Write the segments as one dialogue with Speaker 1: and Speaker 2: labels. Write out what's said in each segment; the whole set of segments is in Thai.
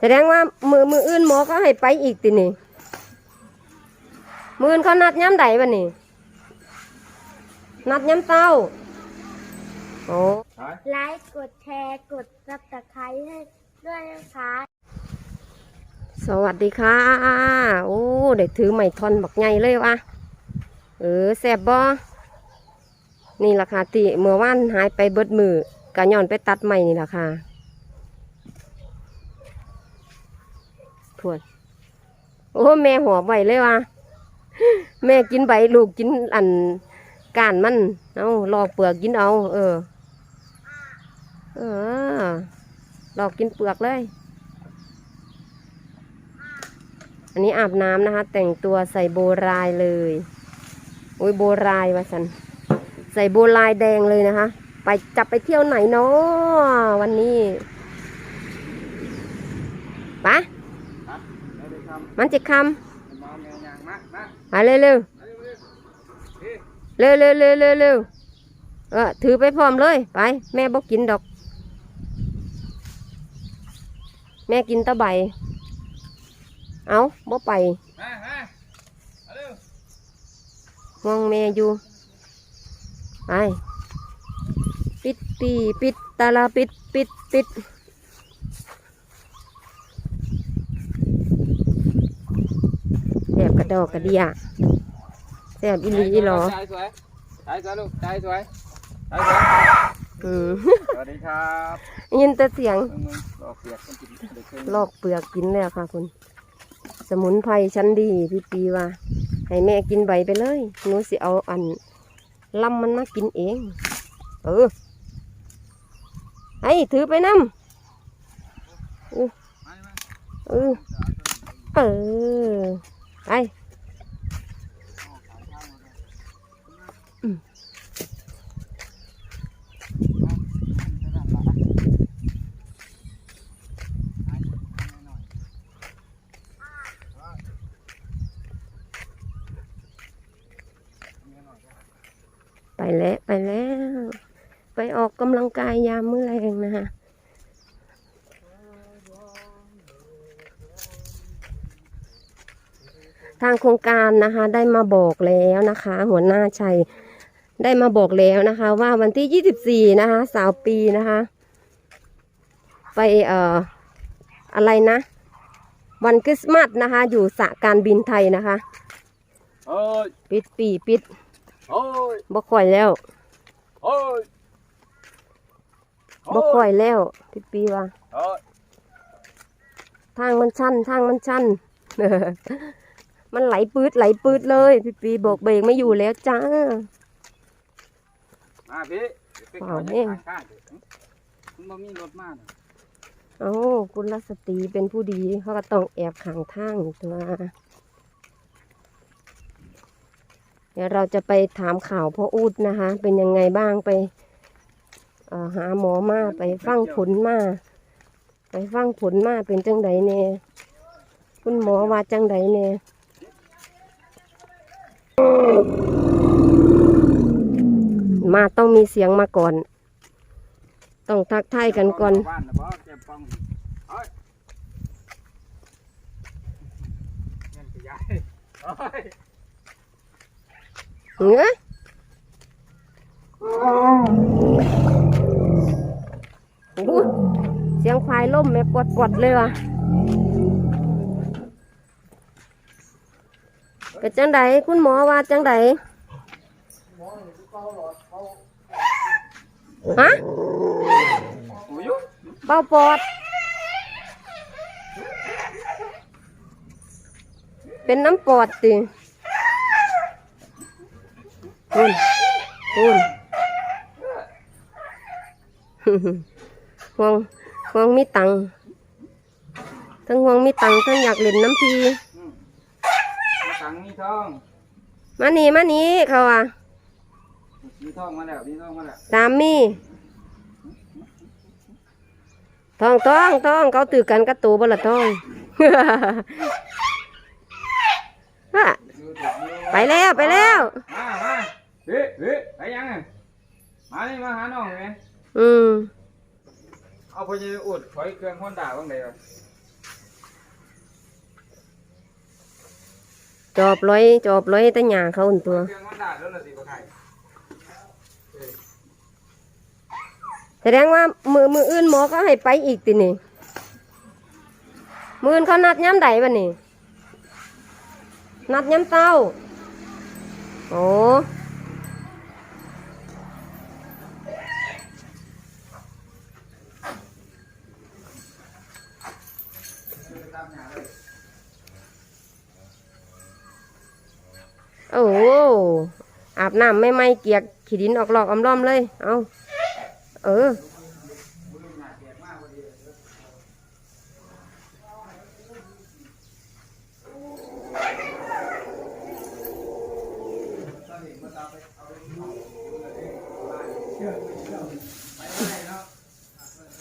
Speaker 1: แสดงว่ามือมืออื่นหมอก็ให้ไปอีกตินี่มืออื่นเขานัดย้ำใดวะนี่นัดย้ำเต้าโอ้
Speaker 2: ไลค์กดแชร์กดซับสไครต์ให้ด้วยนะคะ
Speaker 1: สวัสดีค่ะ โอ้ได้ถือไม้ทอนบักใหญ่เลยวะเออแสบบ่นี่ราคาติเมื่อวานหายไปเบิดมือกะย้อนไปตัดใหม่นี่ราคา ทวนโอ้แม่หัวไหวเลยวะแม่กินใบลูกกินอันก้านมันเอาลอกเปลือกกินเอา เออ เออลอกกินเปลือกเลย อันนี้อาบน้ำนะคะ แต่งตัวใส่โบรายเลยโอ้ยโบรายวะสันใส่โบรายแดงเลยนะคะ ไปจับไปเที่ยวไหนเนาะวันนี้ปะ มันจะคำมาเร็วเร็วเร็วเร็วเร็วเร็วเร็วเออถือไปพร้อมเลย ไป แม่บอกกินดอก แม่กินแตะใบ เอาบ่ไปห่วงแม่อยู่ ไป ปิดปีปิดตาลาปิดปิดปิด แสบกระดอกกระเดียแสบอีหลีอีหลอ
Speaker 3: ใจสวยใจสวยลูกใจสวยใจสวย
Speaker 1: อืม
Speaker 3: สวัสดีครับ
Speaker 1: ยินแต่เสียง
Speaker 3: มึงมึงลอกเปียกคนกินเด็กขึ้น
Speaker 1: ลอกเปลือกกินแล้วค่ะคุณสมุนไพรชั้นดีพี่ปีว่า ให้แม่กินใบไปเลยหนูสิเอาอันลำมันมากินเอง เออไอ้ถือไปน้ำเออ เออไปไปแล้ว ไปแล้ว ไปออกกำลังกายยามมื้อแรงนะคะ ทางโครงการนะคะ ได้มาบอกแล้วนะคะ หัวหน้าชัยได้มาบอกแล้วนะคะ ว่าวันที่ 24 นะคะ สาวปีนะคะ ไปเอ่ออะไรนะ วันคริสต์มาสนะคะ อยู่สระการบินไทยนะคะ
Speaker 3: โอ้ย
Speaker 1: ปิดปีปิด
Speaker 3: โอ้ย
Speaker 1: บ่ค่อยแล้ว
Speaker 3: โอ้ย
Speaker 1: บ่ค่อยแล้วพี่ปีว่า
Speaker 3: โอ้ย
Speaker 1: ทางมันชันทางมันชัน มันไหลปืดไหลปืดเลย พี่ปีบอกเบรกไม่อยู่แล้วจ้า
Speaker 3: มาพี่ไปขอ
Speaker 1: เอาเนี่ย
Speaker 3: ทางข้างเถอะมันบ่มีรถมาเนอะ
Speaker 1: เอ้าคุณรัสตรีเป็นผู้ดีเขาก็ต้องแอบขังทางตัว เดี๋ยวเราจะไปถามข่าวพ่ออูดนะคะ เป็นยังไงบ้างไปเอ่อหาหมอมาไปฟังผลมาไปฟังผลมาเป็นจังไดเน่คุณหมอว่าจังไดเน่ มาต้องมีเสียงมาก่อน ต้องทักทายกันก่อน
Speaker 3: เก็บปองโอ้ยเงินขยายโอ้ย
Speaker 1: เนื้อเสียงควายล่มแม่ปวดปวดๆเลยว่ะ เป็นจังไดคุณหมอว่าจังไดฮะเบาปอด เป็นน้ำปอดติคุณคุณห่วงห่วงมีตังทั้งห่วงมีตังทั้งอยากเล่นน้ำพี
Speaker 3: งมีทอง
Speaker 1: มานี่มานี่เขาอะ
Speaker 3: มีทองมาแล้วมีทองมาแล้ว
Speaker 1: ตามมีทองทองทองเขาตื่กันกระตูบละทองฮะ
Speaker 3: ดูถูกอยู่
Speaker 1: ไปแล้วไปแล้ว
Speaker 3: มามาเฮ้ยเฮ้ยไปยังไงมานี่มาหาน้องไหม
Speaker 1: อืม
Speaker 3: เอาไปจะอุดถอยเครื่องฮอนด้าบ้างเลยวะ
Speaker 1: จอบร้อยจอบร้อยแต่หญ้าเขาอุ่นตัว
Speaker 3: เครื่องมันได้แล้วล่ะสิบ่ไทย
Speaker 1: แสดงว่ามือมืออื่นหมอก็ให้ไปอีกตินี่มืออื่นเขานัดย้ำใดวะนี่นัดย้ำเต้าโอ้ โอ้โหอาบน้ำไม่ไม่เกียกขี้ดินออกหลอกอำล้อมเลย เอาเออ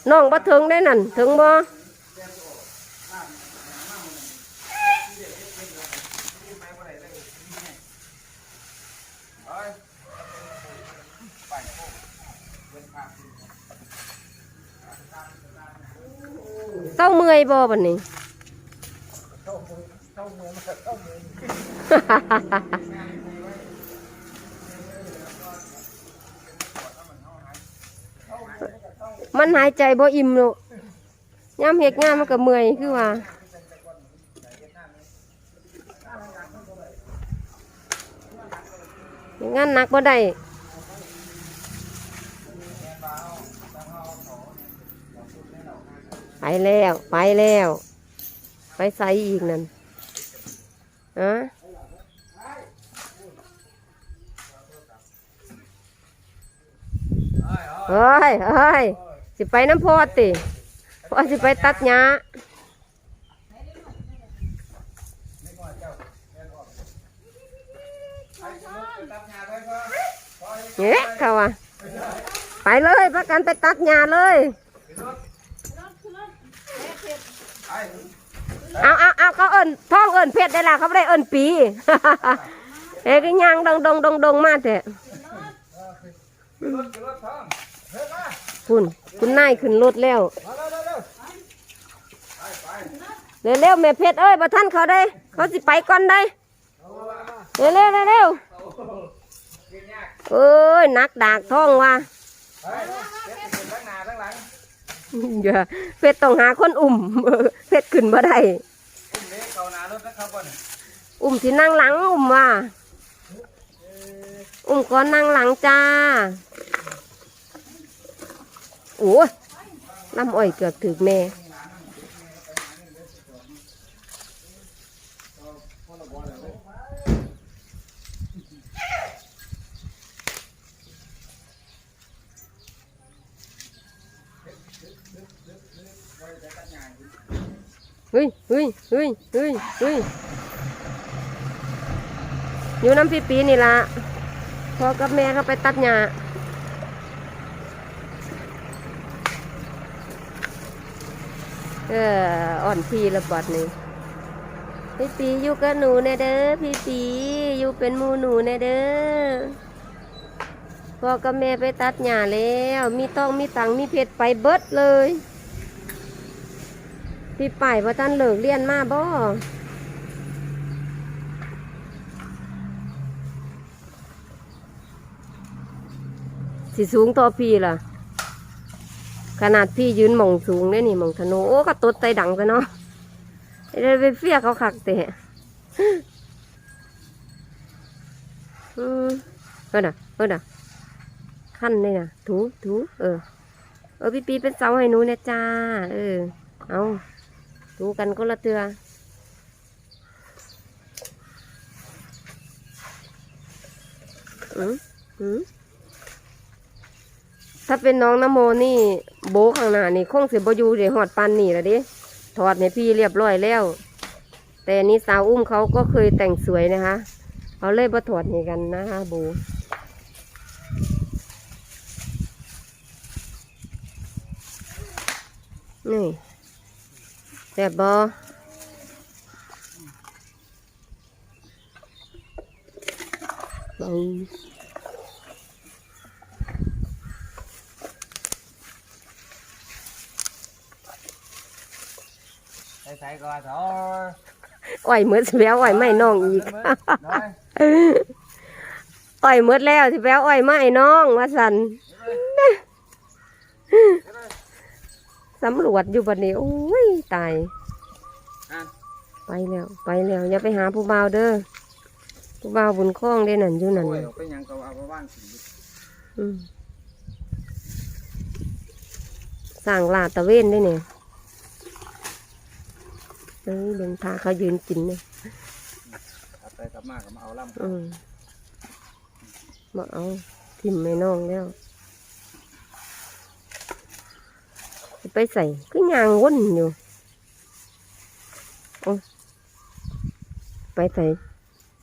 Speaker 1: น้องบ่ถึงได้นั่นถึงบ่ เศร้าเมื่อยบ่บัดนี้มันหายใจบ่อิ่มลูกย่ำเฮ็ดงานมันก็เมื่อยคือว่างานหนักบ่ได้ แล้ว ไปแล้ว ไปใส่อีกนั่นอะเฮ้ยเฮ้ยสิไปน้ำพอติพอสิไปตัดหญ้าเอ๊ะเขาว่าไปเลยประกันไปตัดหญ้าเลย เอาเอาเอาเขาเอิญท้องเอิญเพชรได้ละเขาไม่ได้เอิญปีเอ้ก็ยางดงดงดงดงมาแต่
Speaker 3: รถองเฮ้ยมา
Speaker 1: คุณคุณนายขึ้นรถแล้ว
Speaker 3: เร็วเร็วเร็วไปไป
Speaker 1: เร็วเร็วๆแม่เพชรเอ้ยบ่ท่านเขาได้ เขาสิไปก่อนได้เร็วเร็วเร็วเอ้ยนักดากท้องว่ะ อย่าเพชรต้องหาคนอุ่มเพชรขึ้นมาได้
Speaker 3: อุ้มเล็กเข้าหน้ารถนะครับบ่น
Speaker 1: อุ่มที่นั่งหลังอุ่มว่ะอุ่มก่อนนั่งหลังจ้า โอ้ยน้ำอ้อยเกือบถึกแม่ เฮ้ยเฮ้ยเฮ้ยเฮ้ยเฮ้ยอยู่น้ำปีปีนี่ละพ่อกับแม่เขาไปตัดหญ้าเอออ่อนพีระบาดนี่พี่ปีอยู่กับหนูแน่เด้อพี่ปีอยู่เป็นมูหนูแน่เด้อพ่อกับแม่ไปตัดหญ้าแล้ว มีต้องมีตังมีเพชรไปเบิดเลย ป่ายว่าท่านเลิกเรียนมาบ่สิสูงต่อพี่ล่ะ ขนาดพี่ยืนมองสูงได้นี่มองธนูโอ้ก็ตดใจดังไปเนาะได้ไปเฟียเขาคักแต่อืมเออน่ะเออน่ะขั้นเลยน่ะถูถูเออ เออพี่ปีเป็นเสาให้หนูเนี่ยจ้า เออ เอา ดูกันก็ละเตืออืมอืมถ้าเป็นน้องนโมนี่ โบข้างหน้านี่คงเสิบอยู่เดี๋ยวหอดปันนี่ละดิถอดให้พี่เรียบร้อยแล้ว แต่นี่สาวอุ้มเขาก็เคยแต่งสวยนะคะ เอาเลยบ่ถอดให้กันนะคะโบนี่ ซ่บบ่เบา
Speaker 3: ใส่ใส่ก่อนเถอะ
Speaker 1: อ้อยเหมือนสิแววอ้อยไม่น้องอีก
Speaker 3: น้อย
Speaker 1: อ้อยหมดแล้วสิแปลอ้อยมาไอ้น้องว่าสันสำรวจอยู่บัดนี้โอ้ย ตาย
Speaker 3: อะ
Speaker 1: ไปแล้ว ไปแล้ว อย่าไปหาผู้บ่าวเด้อ ผู้บ่าวบุญคล้องเด้นั่นอยู่นั่น
Speaker 3: โอ้ย
Speaker 1: น่ะ
Speaker 3: เอาไปหยังก็เอาไปว่างสิ
Speaker 1: อืมสั่งลาดตะเวนได้เนี่ยเอ้ยเดินพาเขายืนกินเนี่ย
Speaker 3: กลับไปกลับมาก็มาเอาล่ำ
Speaker 1: อืมมาเอาทิมไม่น้องแล้วสิไปใส่ก็ยางวนอยู่ โอ้ยไปใส่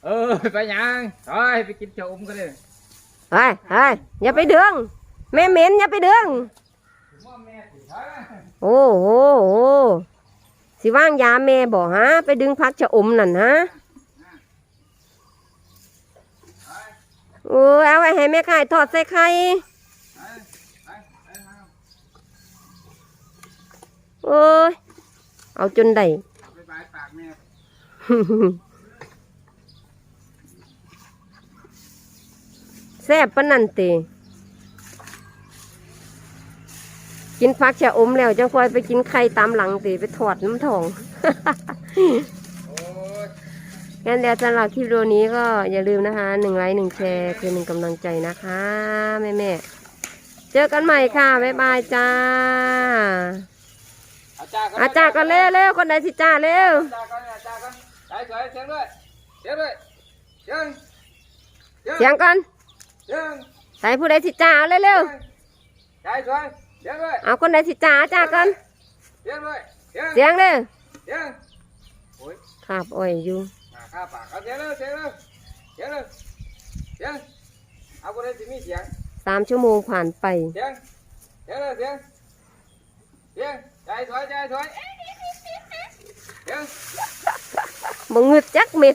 Speaker 3: เออไปหยังถอยไปกินเจ้าอมกันเลย
Speaker 1: เฮ้ยเฮ้ยอย่าไปเดือง แม่เหม็นอย่าไปเดือง
Speaker 3: ว่าแม่สิถอย
Speaker 1: โอ้โหโอ้สิว่างยาแม่บอกฮะ ไปดึงพักชะอมนั่นฮะโอ้ยเอาไว้ให้แม่ไข่ทอดใส่ไข่
Speaker 3: ไปไปไปหา
Speaker 1: โอ้ย เอาจนได้ แซ่บปานนันเตกินฟักชะอมแล้วจังค่อยไปกินไข่ตามหลังเตไปถอดน้ำทอง
Speaker 3: โอ้ย
Speaker 1: งั้นเดี๋ยวสำหรับคลิปวิดีโอนี้ก็อย่าลืมนะคะหนึ่งไลค์หนึ่งแชร์คือหนึ่งกำลังใจนะคะ แม่แม่ๆเจอกันใหม่ค่ะ บ๊ายบายจ้า
Speaker 3: อาจารย์
Speaker 1: อาจารย์ก็เร็วเร็วคนไหนสิจ้าเร็ว
Speaker 3: อาจารย์กันอาจารย์กันใจสวยเสียงด้วยเสียงด้วยเสียง
Speaker 1: เสียงก่อน
Speaker 3: เสียง
Speaker 1: ใส่ผู้ใดสิจ้าเอาเร็วเร็ว
Speaker 3: ใจสวยเสียงด้วย
Speaker 1: เอาคนไหนสิจ้าอาจ้ารย์ก่อน
Speaker 3: เสียงด้วยเสียง
Speaker 1: เสียงเร็ว
Speaker 3: เสียงโอ้ย
Speaker 1: ขาบอ้อยอยู่
Speaker 3: มาข้าปากเอาเสียงเลยเสียงเลยเสียงเลยเสียงเอาคนไหนสิมีเสียง
Speaker 1: สามชั่วโมงผ่านไป
Speaker 3: เสียงเสียงเลยเสียงเสียงใจสวยใจสวยเสียง
Speaker 1: บ่งึ ดจักเม็ด